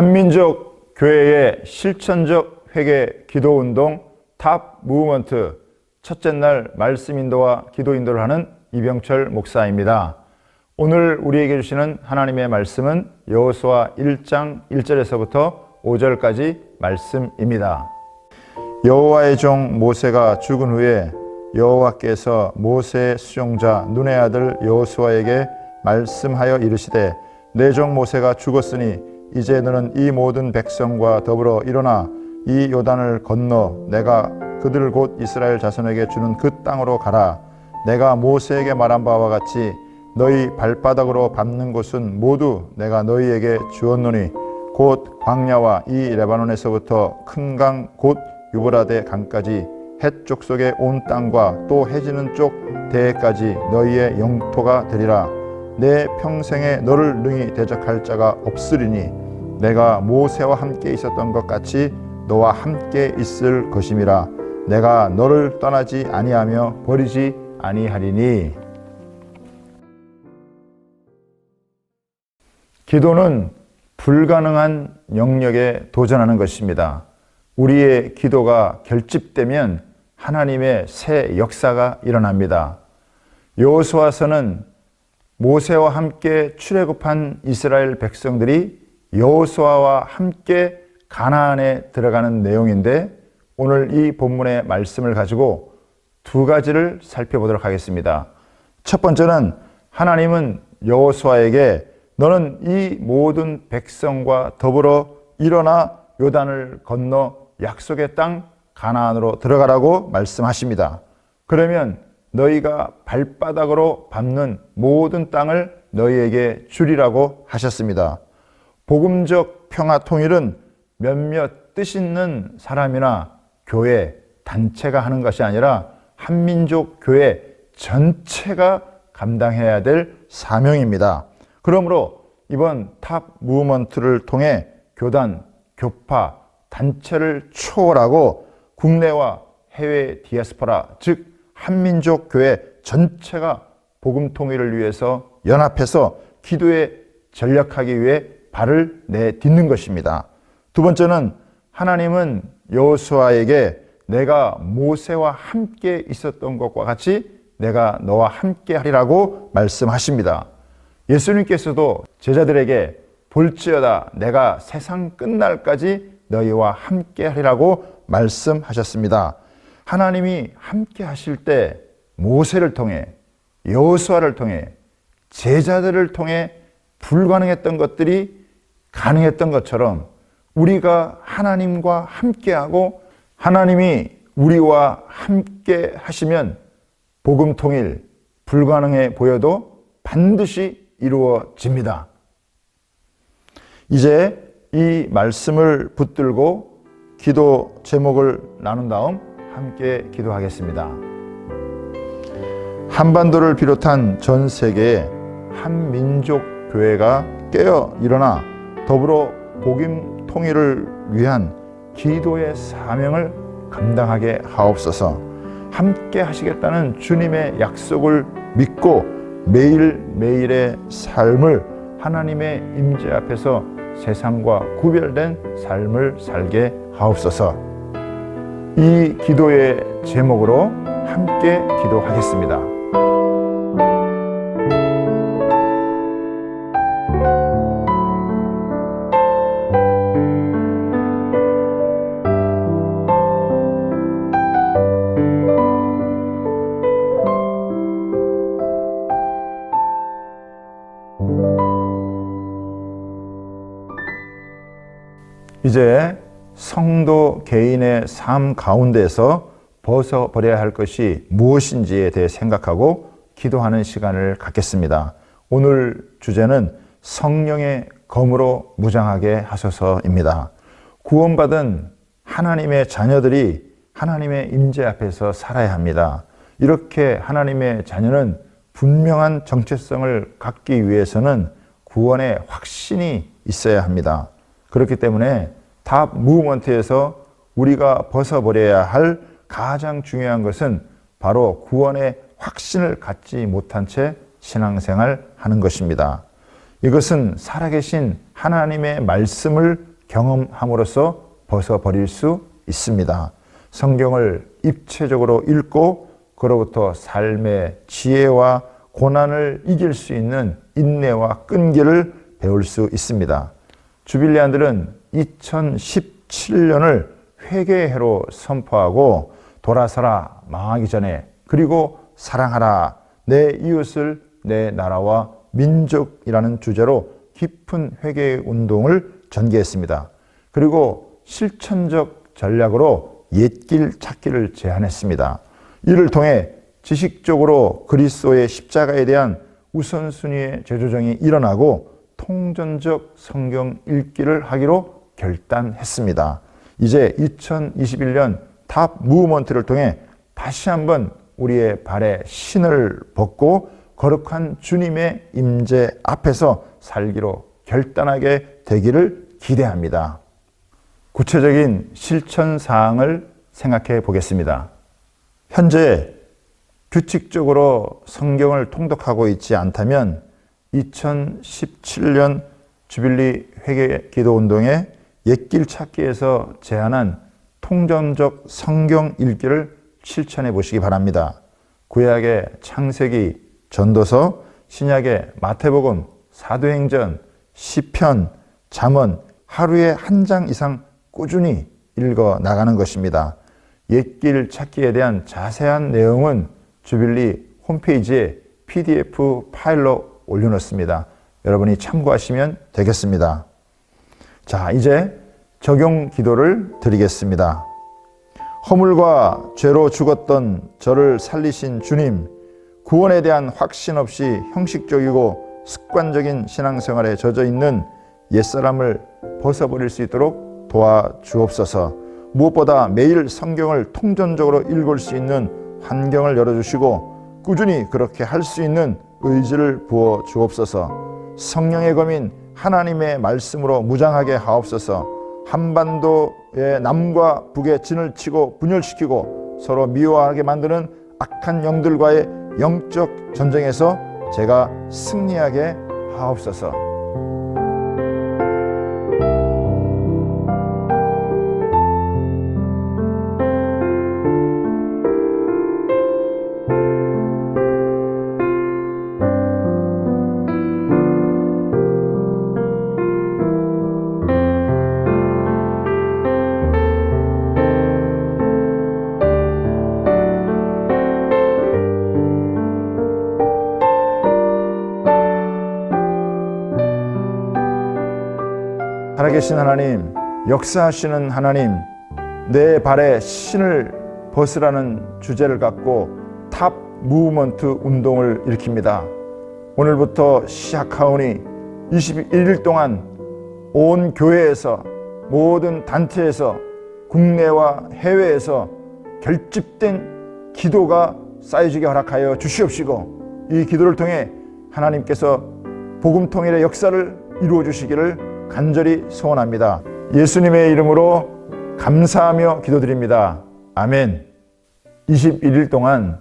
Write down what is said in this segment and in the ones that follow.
한민족 교회의 실천적 회개 기도 운동 탑 무브먼트 첫째 날 말씀 인도와 기도 인도를 하는 이병철 목사입니다. 오늘 우리에게 주시는 하나님의 말씀은 여호수아 1장 1절에서부터 5절까지 말씀입니다. 여호와의 종 모세가 죽은 후에 여호와께서 모세의 수종자 눈의 아들 여호수아에게 말씀하여 이르시되 내 종 모세가 죽었으니 이제 너는 이 모든 백성과 더불어 일어나 이 요단을 건너 내가 그들을 곧 이스라엘 자손에게 주는 그 땅으로 가라. 내가 모세에게 말한 바와 같이 너희 발바닥으로 밟는 곳은 모두 내가 너희에게 주었노니 곧 광야와 이 레바논에서부터 큰 강 곧 유브라데 강까지 해 족속의 온 땅과 또 해지는 쪽 대해까지 너희의 영토가 되리라 내 평생에 너를 능히 대적할 자가 없으리니 내가 모세와 함께 있었던 것 같이 너와 함께 있을 것임이라 내가 너를 떠나지 아니하며 버리지 아니하리니 기도는 불가능한 영역에 도전하는 것입니다. 우리의 기도가 결집되면 하나님의 새 역사가 일어납니다. 여호수아서는 모세와 함께 출애굽한 이스라엘 백성들이 여호수아와 함께 가나안에 들어가는 내용인데 오늘 이 본문의 말씀을 가지고 두 가지를 살펴보도록 하겠습니다. 첫 번째는 하나님은 여호수아에게 너는 이 모든 백성과 더불어 일어나 요단을 건너 약속의 땅 가나안으로 들어가라고 말씀하십니다. 그러면 너희가 발바닥으로 밟는 모든 땅을 너희에게 주리라고 하셨습니다. 복음적 평화 통일은 몇몇 뜻 있는 사람이나 교회, 단체가 하는 것이 아니라 한민족 교회 전체가 감당해야 될 사명입니다. 그러므로 이번 탑 무브먼트를 통해 교단, 교파, 단체를 초월하고 국내와 해외 디아스포라, 즉 한민족 교회 전체가 복음 통일을 위해서 연합해서 기도에 전력하기 위해 발을 내딛는 것입니다. 두 번째는 하나님은 여호수아에게 내가 모세와 함께 있었던 것과 같이 내가 너와 함께 하리라고 말씀하십니다. 예수님께서도 제자들에게 볼지어다 내가 세상 끝날까지 너희와 함께 하리라고 말씀하셨습니다. 하나님이 함께 하실 때 모세를 통해 여호수아를 통해 제자들을 통해 불가능했던 것들이 가능했던 것처럼 우리가 하나님과 함께하고 하나님이 우리와 함께 하시면 복음 통일 불가능해 보여도 반드시 이루어집니다. 이제 이 말씀을 붙들고 기도 제목을 나눈 다음 함께 기도하겠습니다. 한반도를 비롯한 전 세계에 한민족 교회가 깨어 일어나 더불어 복임 통일을 위한 기도의 사명을 감당하게 하옵소서. 함께 하시겠다는 주님의 약속을 믿고 매일매일의 삶을 하나님의 임재 앞에서 세상과 구별된 삶을 살게 하옵소서. 이 기도의 제목으로 함께 기도하겠습니다. 이제 성도 개인의 삶 가운데서 벗어버려야 할 것이 무엇인지에 대해 생각하고 기도하는 시간을 갖겠습니다. 오늘 주제는 성령의 검으로 무장하게 하소서입니다. 구원받은 하나님의 자녀들이 하나님의 임재 앞에서 살아야 합니다. 이렇게 하나님의 자녀는 분명한 정체성을 갖기 위해서는 구원의 확신이 있어야 합니다. 그렇기 때문에 탑 무브먼트에서 우리가 벗어버려야 할 가장 중요한 것은 바로 구원의 확신을 갖지 못한 채 신앙생활 하는 것입니다. 이것은 살아계신 하나님의 말씀을 경험함으로써 벗어버릴 수 있습니다. 성경을 입체적으로 읽고 그로부터 삶의 지혜와 고난을 이길 수 있는 인내와 끈기를 배울 수 있습니다. 주빌리안들은 2017년을 회개해로 선포하고 돌아서라 망하기 전에 그리고 사랑하라 내 이웃을 내 나라와 민족이라는 주제로 깊은 회개 운동을 전개했습니다. 그리고 실천적 전략으로 옛길 찾기를 제안했습니다. 이를 통해 지식적으로 그리스도의 십자가에 대한 우선순위의 재조정이 일어나고 통전적 성경 읽기를 하기로 결단했습니다. 이제 2021년 탑 무브먼트를 통해 다시 한번 우리의 발에 신을 벗고 거룩한 주님의 임재 앞에서 살기로 결단하게 되기를 기대합니다. 구체적인 실천 사항을 생각해 보겠습니다. 현재 규칙적으로 성경을 통독하고 있지 않다면 2017년 주빌리 회개 기도 운동에 옛길 찾기에서 제안한 통전적 성경 읽기를 실천해 보시기 바랍니다. 구약의 창세기, 전도서, 신약의 마태복음, 사도행전, 시편, 잠언 하루에 한 장 이상 꾸준히 읽어 나가는 것입니다. 옛길 찾기에 대한 자세한 내용은 주빌리 홈페이지에 PDF 파일로 올려놓습니다. 여러분이 참고하시면 되겠습니다. 자, 이제 적용 기도를 드리겠습니다. 허물과 죄로 죽었던 저를 살리신 주님, 구원에 대한 확신 없이 형식적이고 습관적인 신앙생활에 젖어 있는 옛사람을 벗어버릴 수 있도록 도와주옵소서. 무엇보다 매일 성경을 통전적으로 읽을 수 있는 환경을 열어주시고 꾸준히 그렇게 할 수 있는 의지를 부어 주옵소서. 성령의 검인 하나님의 말씀으로 무장하게 하옵소서. 한반도의 남과 북의 진을 치고 분열시키고 서로 미워하게 만드는 악한 영들과의 영적 전쟁에서 제가 승리하게 하옵소서. 살아계신 하나님, 역사하시는 하나님, 내 발에 신을 벗으라는 주제를 갖고 탑 무브먼트 운동을 일으킵니다. 오늘부터 시작하오니 21일 동안 온 교회에서 모든 단체에서 국내와 해외에서 결집된 기도가 쌓여지게 허락하여 주시옵시고 이 기도를 통해 하나님께서 복음 통일의 역사를 이루어 주시기를 간절히 소원합니다. 예수님의 이름으로 감사하며 기도드립니다. 아멘. 21일 동안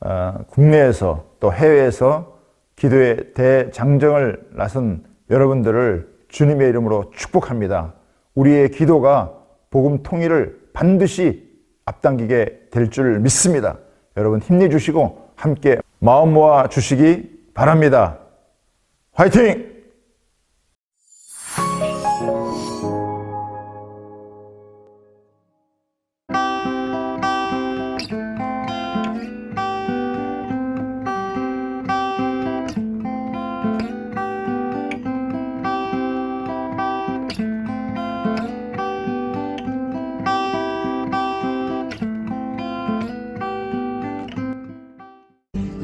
어, 국내에서 또 해외에서 기도의 대장정을 나선 여러분들을 주님의 이름으로 축복합니다. 우리의 기도가 복음 통일을 반드시 앞당기게 될 줄 믿습니다. 여러분 힘내주시고 함께 마음 모아 주시기 바랍니다. 화이팅!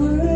All right.